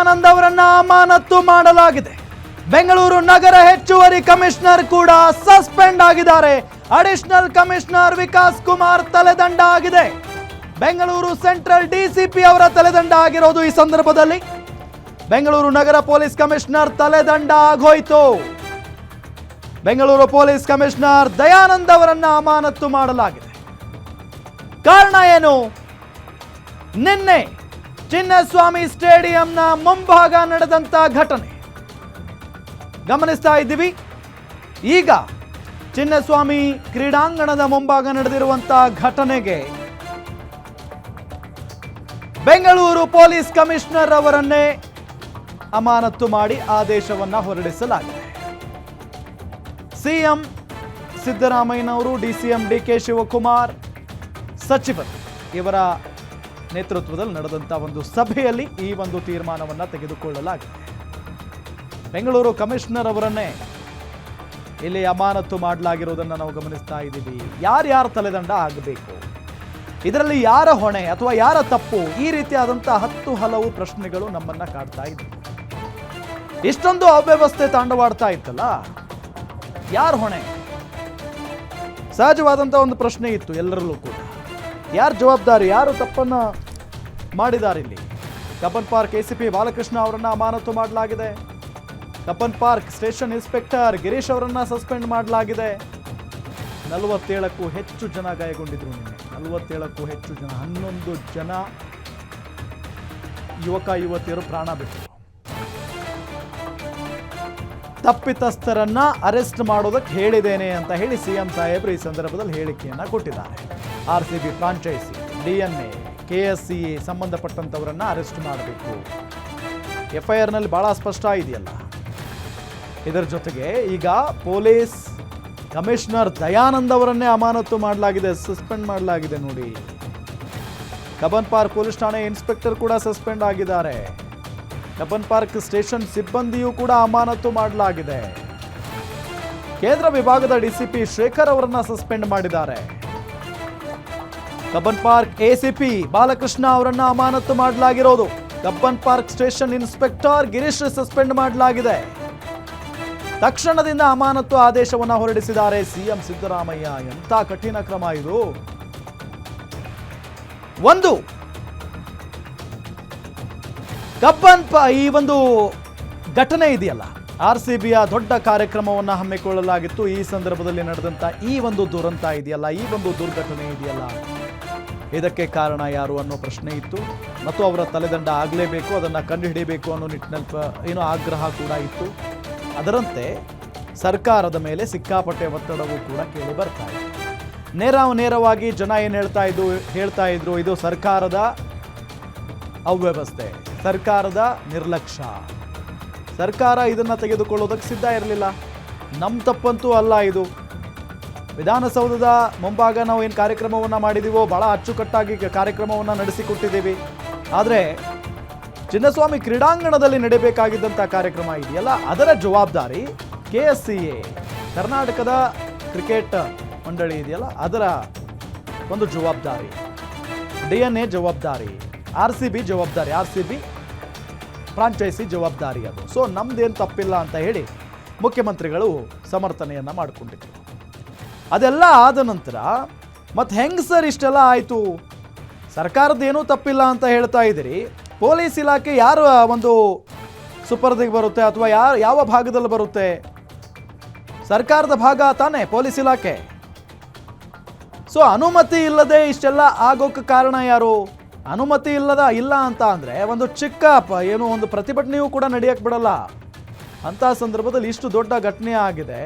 ಆನಂದ್ ಅವರನ್ನ ಅಮಾನತ್ತು ಮಾಡಲಾಗಿದೆ. ಬೆಂಗಳೂರು ನಗರ ಹೆಚ್ಚುವರಿ ಕಮಿಷನರ್ ಕೂಡ ಸಸ್ಪೆಂಡ್ ಆಗಿದ್ದಾರೆ. ಅಡಿಷನಲ್ ಕಮಿಷನರ್ ವಿಕಾಸ್ ಕುಮಾರ್ ತಲೆದಂಡ ಆಗಿದೆ. ಬೆಂಗಳೂರು ಸೆಂಟ್ರಲ್ ಡಿಸಿಪಿ ಅವರ ತಲೆದಂಡ ಆಗಿರೋದು ಈ ಸಂದರ್ಭದಲ್ಲಿ. ಬೆಂಗಳೂರು ನಗರ ಪೊಲೀಸ್ ಕಮಿಷನರ್ ತಲೆದಂಡ ಆಗೋಯ್ತು. ಬೆಂಗಳೂರು ಪೊಲೀಸ್ ಕಮಿಷನರ್ ದಯಾನಂದ್ ಅವರನ್ನ ಅಮಾನತ್ತು ಮಾಡಲಾಗಿದೆ. ಕಾರಣ ಏನು? ನಿನ್ನೆ ಚಿನ್ನಸ್ವಾಮಿ ಸ್ಟೇಡಿಯಂನ ಮುಂಭಾಗ ನಡೆದಂತ ಘಟನೆ. ಗಮನಿಸ್ತಾ ಇದ್ದೀವಿ. ಈಗ ಚಿನ್ನಸ್ವಾಮಿ ಕ್ರೀಡಾಂಗಣದ ಮುಂಭಾಗ ನಡೆದಿರುವಂತ ಘಟನೆಗೆ ಬೆಂಗಳೂರು ಪೊಲೀಸ್ ಕಮಿಷನರ್ ಅವರನ್ನೇ ಅಮಾನತು ಮಾಡಿ ಆದೇಶವನ್ನ ಹೊರಡಿಸಲಾಗಿದೆ. ಸಿಎಂ ಸಿದ್ದರಾಮಯ್ಯನವರು, ಡಿಸಿಎಂ ಡಿ ಕೆ ಶಿವಕುಮಾರ್, ಸಚಿವರು ಇವರ ನೇತೃತ್ವದಲ್ಲಿ ನಡೆದಂಥ ಒಂದು ಸಭೆಯಲ್ಲಿ ಈ ಒಂದು ತೀರ್ಮಾನವನ್ನು ತೆಗೆದುಕೊಳ್ಳಲಾಗಿದೆ. ಬೆಂಗಳೂರು ಕಮಿಷನರ್ ಅವರನ್ನೇ ಇಲ್ಲಿ ಅಮಾನತು ಮಾಡಲಾಗಿರುವುದನ್ನು ನಾವು ಗಮನಿಸ್ತಾ ಇದ್ದೀವಿ. ಯಾರ್ಯಾರ ತಲೆದಂಡ ಆಗಬೇಕು? ಇದರಲ್ಲಿ ಯಾರ ಹೊಣೆ ಅಥವಾ ಯಾರ ತಪ್ಪು? ಈ ರೀತಿಯಾದಂಥ ಹತ್ತು ಹಲವು ಪ್ರಶ್ನೆಗಳು ನಮ್ಮನ್ನ ಕಾಡ್ತಾ ಇದ್ವು. ಇಷ್ಟೊಂದು ಅವ್ಯವಸ್ಥೆ ತಾಂಡವಾಡ್ತಾ ಇತ್ತಲ್ಲ? ಯಾರ ಹೊಣೆ? ಸಹಜವಾದಂಥ ಒಂದು ಪ್ರಶ್ನೆ ಇತ್ತು ಎಲ್ಲರಲ್ಲೂ ಕೂಡ. ಯಾರು ಜವಾಬ್ದಾರಿ? ಯಾರು ತಪ್ಪನ್ನು ಮಾಡಿದ್ದಾರೆ ಇಲ್ಲಿ? Cubbon Park A C P Balakrishna ಅವರನ್ನು ಅಮಾನತು ಮಾಡಲಾಗಿದೆ. Cubbon Park station inspector Girish ಅವರನ್ನ ಸಸ್ಪೆಂಡ್ ಮಾಡಲಾಗಿದೆ. ನಲವತ್ತೇಳಕ್ಕೂ ಹೆಚ್ಚು ಜನ ಗಾಯಗೊಂಡಿದ್ರು ನಿನ್ನೆ. ನಲವತ್ತೇಳಕ್ಕೂ ಹೆಚ್ಚು ಜನ, ಹನ್ನೊಂದು ಜನ ಯುವಕ ಯುವತಿಯರು ಪ್ರಾಣ ಬಿಟ್ಟರು ತಪ್ಪಿತಸ್ಥರನ್ನ ಅರೆಸ್ಟ್ ಮಾಡೋದಕ್ಕೆ ಹೇಳಿದ್ದೇನೆ ಅಂತ ಹೇಳಿ ಸಿಎಂ ಸಾಹೇಬರು ಈ ಸಂದರ್ಭದಲ್ಲಿ ಹೇಳಿಕೆಯನ್ನ ಕೊಟ್ಟಿದ್ದಾರೆ. R C B franchise, DNA K S C ಸಂಬಂಧಪಟ್ಟಂಥವರನ್ನ arrest ಮಾಡಬೇಕು. ಎಫ್ ಐ ಭಾಳ ಸ್ಪಷ್ಟ ಇದೆಯಲ್ಲ. ಇದರ ಜೊತೆಗೆ ಈಗ ಪೊಲೀಸ್ ಕಮಿಷನರ್ ದಯಾನಂದ್ ಅವರನ್ನೇ ಅಮಾನತು ಮಾಡಲಾಗಿದೆ, ಸಸ್ಪೆಂಡ್ ಮಾಡಲಾಗಿದೆ ನೋಡಿ. ಕಬನ್ ಪಾರ್ಕ್ ಪೊಲೀಸ್ ಠಾಣೆ ಇನ್ಸ್ಪೆಕ್ಟರ್ ಕೂಡ ಸಸ್ಪೆಂಡ್ ಆಗಿದ್ದಾರೆ. ಕಬನ್ ಪಾರ್ಕ್ ಸ್ಟೇಷನ್ ಸಿಬ್ಬಂದಿಯೂ ಕೂಡ ಅಮಾನತು ಮಾಡಲಾಗಿದೆ. ಕೇಂದ್ರ ವಿಭಾಗದ ಡಿಸಿಪಿ ಶೇಖರ್ ಅವರನ್ನ ಸಸ್ಪೆಂಡ್ ಮಾಡಿದ್ದಾರೆ. ಕಬ್ಬನ್ ಪಾರ್ಕ್ ಎಸಿಪಿ ಬಾಲಕೃಷ್ಣ ಅವರನ್ನ ಅಮಾನತು ಮಾಡಲಾಗಿರೋದು. Cubbon Park station inspector Girish suspend ಮಾಡಲಾಗಿದೆ. ತಕ್ಷಣದಿಂದ ಅಮಾನತು ಆದೇಶವನ್ನು ಹೊರಡಿಸಿದ್ದಾರೆ ಸಿಎಂ ಸಿದ್ದರಾಮಯ್ಯ. ಎಂಥ ಕಠಿಣ ಕ್ರಮ ಇದು. ಒಂದು. ಕಬ್ಬನ್ ಈ ಒಂದು ಘಟನೆ ಇದೆಯಲ್ಲ. ಆರ್ ಸಿ ಬಿಯ ದೊಡ್ಡ ಕಾರ್ಯಕ್ರಮವನ್ನು ಹಮ್ಮಿಕೊಳ್ಳಲಾಗಿತ್ತು. ಈ ಸಂದರ್ಭದಲ್ಲಿ ನಡೆದಂತ ಈ ಒಂದು ದುರಂತ ಇದೆಯಲ್ಲ. ಈ ಒಂದು ದುರ್ಘಟನೆ ಇದೆಯಲ್ಲ. ಇದಕ್ಕೆ ಕಾರಣ ಯಾರು ಅನ್ನೋ ಪ್ರಶ್ನೆ ಇತ್ತು. ಮತ್ತು ಅವರ ತಲೆದಂಡ ಆಗಲೇಬೇಕು, ಅದನ್ನು ಕಂಡುಹಿಡಿಯಬೇಕು ಅನ್ನೋ ನಿಟ್ಟಿನಲ್ಲಿ ಏನೋ ಆಗ್ರಹ ಕೂಡ ಇತ್ತು. ಅದರಂತೆ ಸರ್ಕಾರದ ಮೇಲೆ ಸಿಕ್ಕಾಪಟ್ಟೆ ಒತ್ತಡವೂ ಕೂಡ ಕೇಳಿ ಬರ್ತಾ ಇದೆ. ನೇರ ನೇರವಾಗಿ ಜನ ಏನು ಹೇಳ್ತಾ ಇದ್ದು, ಹೇಳ್ತಾ ಇದ್ರು, ಇದು ಸರ್ಕಾರದ ಅವ್ಯವಸ್ಥೆ, ಸರ್ಕಾರದ ನಿರ್ಲಕ್ಷ್ಯ. ಸರ್ಕಾರ ಇದನ್ನು ತೆಗೆದುಕೊಳ್ಳೋದಕ್ಕೆ ಸಿದ್ಧ ಇರಲಿಲ್ಲ. ನಮ್ಮ ತಪ್ಪಂತೂ ಅಲ್ಲ ಇದು. ವಿಧಾನಸೌಧದ ಮುಂಭಾಗ ನಾವು ಏನು ಕಾರ್ಯಕ್ರಮವನ್ನು ಮಾಡಿದ್ದೀವೋ ಭಾಳ ಅಚ್ಚುಕಟ್ಟಾಗಿ ಕಾರ್ಯಕ್ರಮವನ್ನು ನಡೆಸಿಕೊಟ್ಟಿದ್ದೀವಿ. ಆದರೆ ಚಿನ್ನಸ್ವಾಮಿ ಕ್ರೀಡಾಂಗಣದಲ್ಲಿ ನಡೆಯಬೇಕಾಗಿದ್ದಂಥ ಕಾರ್ಯಕ್ರಮ ಇದೆಯಲ್ಲ, ಅದರ ಜವಾಬ್ದಾರಿ ಕೆ ಎಸ್ ಸಿ ಎ, ಕರ್ನಾಟಕದ ಕ್ರಿಕೆಟ್ ಮಂಡಳಿ ಇದೆಯಲ್ಲ, ಅದರ ಒಂದು ಜವಾಬ್ದಾರಿ. ಡಿ ಎನ್ ಎ ಜವಾಬ್ದಾರಿ, ಆರ್ ಸಿ ಬಿ ಜವಾಬ್ದಾರಿ, ಆರ್ ಸಿ ಬಿ ಫ್ರಾಂಚೈಸಿ ಜವಾಬ್ದಾರಿ ಅದು. ಸೊ ನಮ್ದೇನು ತಪ್ಪಿಲ್ಲ ಅಂತ ಹೇಳಿ ಮುಖ್ಯಮಂತ್ರಿಗಳು ಸಮರ್ಥನೆಯನ್ನು ಮಾಡಿಕೊಂಡಿದ್ರು. ಅದೆಲ್ಲ ಆದ ನಂತರ ಮತ್ತೆ ಹೆಂಗೆ ಸರ್ ಇಷ್ಟೆಲ್ಲ ಆಯಿತು? ಸರ್ಕಾರದ್ದೇನೂ ತಪ್ಪಿಲ್ಲ ಅಂತ ಹೇಳ್ತಾ ಇದ್ದೀರಿ. ಪೊಲೀಸ್ ಇಲಾಖೆ ಯಾರ ಒಂದು ಸುಪರ್ದಿಗೆ ಬರುತ್ತೆ ಅಥವಾ ಯಾರು ಯಾವ ಭಾಗದಲ್ಲಿ ಬರುತ್ತೆ? ಸರ್ಕಾರದ ಭಾಗ ತಾನೇ ಪೊಲೀಸ್ ಇಲಾಖೆ? ಸೊ ಅನುಮತಿ ಇಲ್ಲದೆ ಇಷ್ಟೆಲ್ಲ ಆಗೋಕ್ಕೆ ಕಾರಣ ಯಾರು? ಅನುಮತಿ ಇಲ್ಲದ ಇಲ್ಲ ಅಂತ ಅಂದರೆ ಒಂದು ಚಿಕ್ಕ ಏನು ಒಂದು ಪ್ರತಿಭಟನೆಯೂ ಕೂಡ ನಡೆಯಕ್ಕೆ ಬಿಡಲ್ಲ. ಅಂತ ಸಂದರ್ಭದಲ್ಲಿ ಇಷ್ಟು ದೊಡ್ಡ ಘಟನೆ ಆಗಿದೆ.